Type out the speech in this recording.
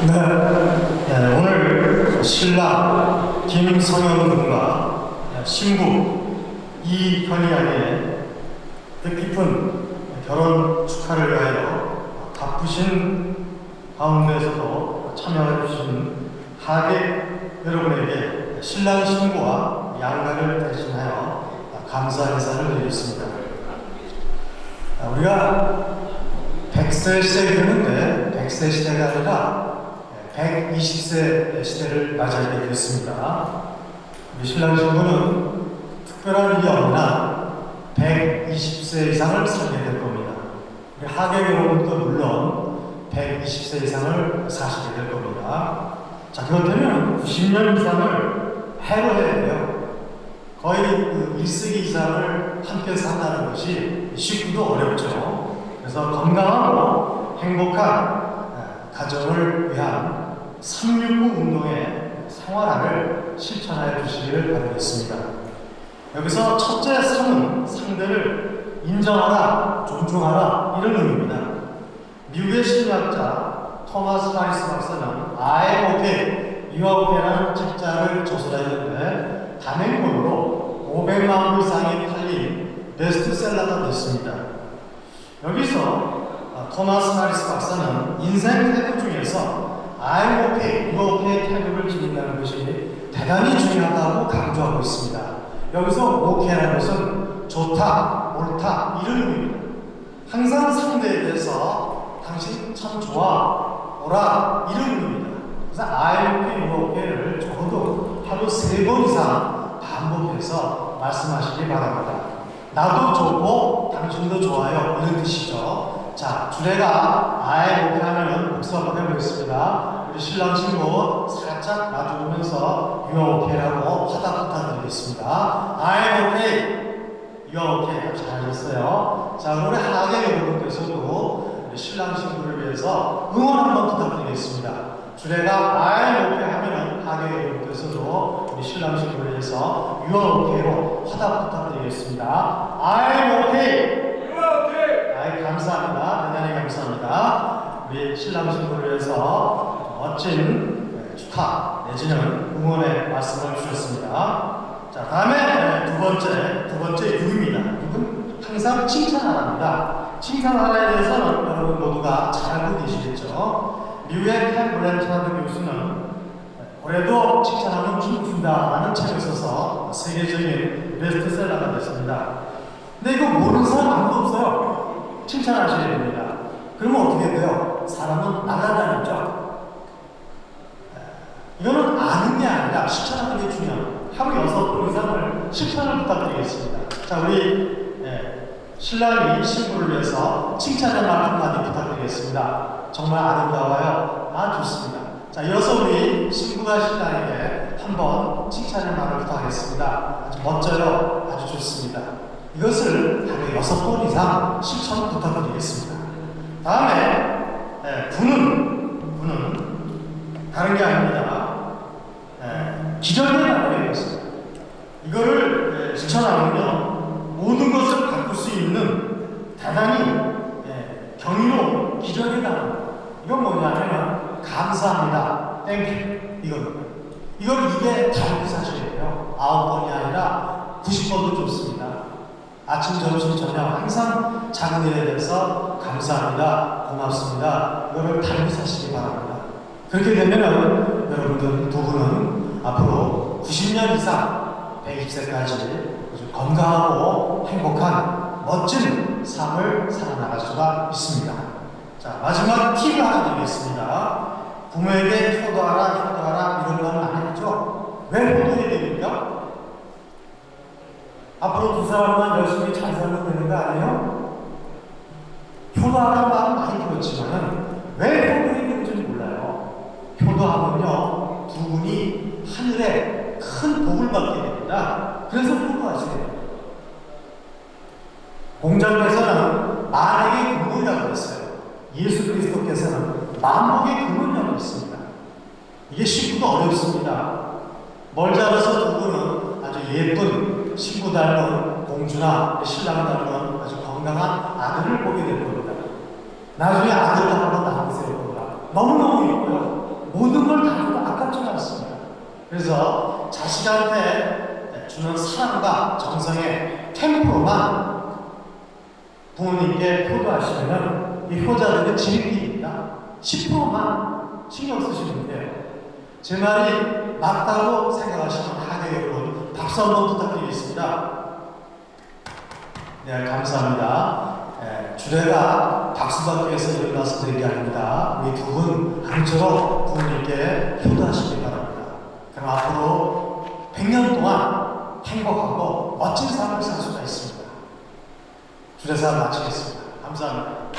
네. 네, 오늘 신랑 김성현 군과 신부 이현희 양의 뜻깊은 결혼 축하를 위하여 바쁘신 가운데서도 참여해 주신 하객 여러분에게 신랑 신부와 양가를 대신하여 감사 인사를 드리겠습니다. 아, 우리가 100세 시대가 되는데 100세 시대가 아니라 120세 시대를 맞이하게 됐습니다. 우리 신랑 신부는 특별한 일이 없나 120세 이상을 살게 될 겁니다. 우리 하객 여러분도 물론 120세 이상을 사시게 될 겁니다. 자, 그렇다면 90년 이상을 해로 해야 돼요. 거의 그 1세기 이상을 함께 산다는 것이 쉽고도 어렵죠. 그래서 건강하고 행복한 아, 가정을 위한 369 운동의 생활화를 실천하여 주시기를 바라겠습니다. 여기서 첫째 3은 상대를 인정하라, 존중하라 이런 의미입니다. 미국의 심리학자 토마스 하리스 박사는 I OK, You OK라는 책자를 저술했는데 단행본으로 500만 부 이상이 팔린 베스트셀러가 됐습니다. 여기서 어, 토마스 하리스 박사는 인생 태도 중에서 I'm okay, you okay 태도를 지닌다는 것이 대단히 중요하다고 강조하고 있습니다. 여기서 okay라는 것은 좋다, 옳다 이런 의미입니다. 항상 상대에 대해서 당신 참 좋아, 오라 이런 의미입니다. 그래서 I'm okay, you okay를 적어도 하루 세 번 이상 반복해서 말씀하시기 바랍니다. 나도 좋고 당신도 좋아요 이런 뜻이죠. 자, 주례가 오케이 하면은 목소 한번 해보겠습니다. 우리 신랑 신부 살짝 놔두면서 you okay라고 화답 부탁드리겠습니다. I'm okay, you okay 잘하셨어요. 자, 우리 하객 여러분께서도 우리 신랑 신부를 위해서 응원 한번 부탁드리겠습니다. 주례가 I'm okay 하면은 하객 여러분께서도 우리 신랑 신부를 위해서 okay로 화답 부탁드리겠습니다. I'm okay. 아이 감사합니다. 대단히 감사합니다. 우리 신랑 신부를 위해서 멋진 네, 축하 내지는 응원의 말씀을 주셨습니다. 자 다음에 네, 두 번째 두 번째 유입니다. 유은 항상 칭찬하랍니다. 칭찬하라에 대해서는 여러분 모두가 잘 알고 계시겠죠. 미국의 캔 블렌차드 교수는 네, 올해도 칭찬하면 춤춘다라는 책을 써서 세계적인 베스트셀러가 됐습니다. 근데 이거 모르는 사람 아무도 없어요. 칭찬하셔야 됩니다. 그러면 어떻게 돼요? 사람은 날아다니죠. 이거는 아는 게 아니라 실천하는 게 중요해요. 하루 여섯 번 이상을 실천을 부탁드리겠습니다. 자, 우리 예, 신랑이 신부를 위해서 칭찬의 말 한마디 부탁드리겠습니다. 정말 아름다워요. 아, 좋습니다. 자, 이어서 우리 신부가 신랑에게 한번 칭찬의 말을 부탁하겠습니다. 아주 멋져요. 아주 좋습니다. 이것을 하루에 여섯 번 이상 실천 부탁드리겠습니다. 다음에 예, 부는 부는 다른 게 아닙니다. 예, 기적의 나라였습니다. 실천하면요 모든 것을 바꿀 수 있는 대단히 예, 경이로운 기적의 나라. 이건 뭐냐면 감사합니다. 땡큐 이건 이걸 입에 달고 사셔야 돼요. 아홉 번이 아니라 90번도 좋습니다. 아침, 점심, 저녁 항상 작은 일에 대해서 감사합니다, 고맙습니다. 이거를 달고 사시기 바랍니다. 그렇게 되면 여러분들 두 분은 앞으로 90년 이상 120세까지 건강하고 행복한 멋진 삶을 살아나갈 수가 있습니다. 자 마지막 팁을 하나 드리겠습니다. 부모에게 효도하라, 효도하라 이런 건 아니죠. 왜 효도해야 됩니까? 앞으로 두 사람만 열심히 잘 살면 되는 거 아니에요? 효도하라는 말은 많이 들었지만 왜 효도해야 되는지 몰라요. 효도하면요 두 분이 하늘에 큰 복을 받게 됩니다. 그래서 효도하셔야 돼요. 공자께서는 만에게 근본이라고 했어요. 예수 그리스도께서는 만복의 근본이라고 했습니다. 이게 쉽고도 어렵습니다. 두 분은 아주 예쁜 신부 닮은 공주나 신랑 닮은 아주 건강한 아들을 보게 될 겁니다. 나중에 아들 닮은 나오게 될 겁니다. 너무너무 예뻐요. 그래서 자식한테 주는 사랑과 정성의 템포로만 부모님께 효도하시면 이 효자들은 지름길입니다. 10%만 신경 쓰시면 돼요. 제 말이 맞다고 생각하시는 하객 여러분 박수 한번 부탁드리겠습니다. 네, 감사합니다. 예, 주례가 박수받기 위해서 여기 와서 드린 게 아닙니다. 우리 두분 아무쪼록 부모님께 효도하시기 바랍니다. 그럼 앞으로 100년 동안 행복하고 멋진 삶을 살 수가 있습니다. 주례사 마치겠습니다. 감사합니다.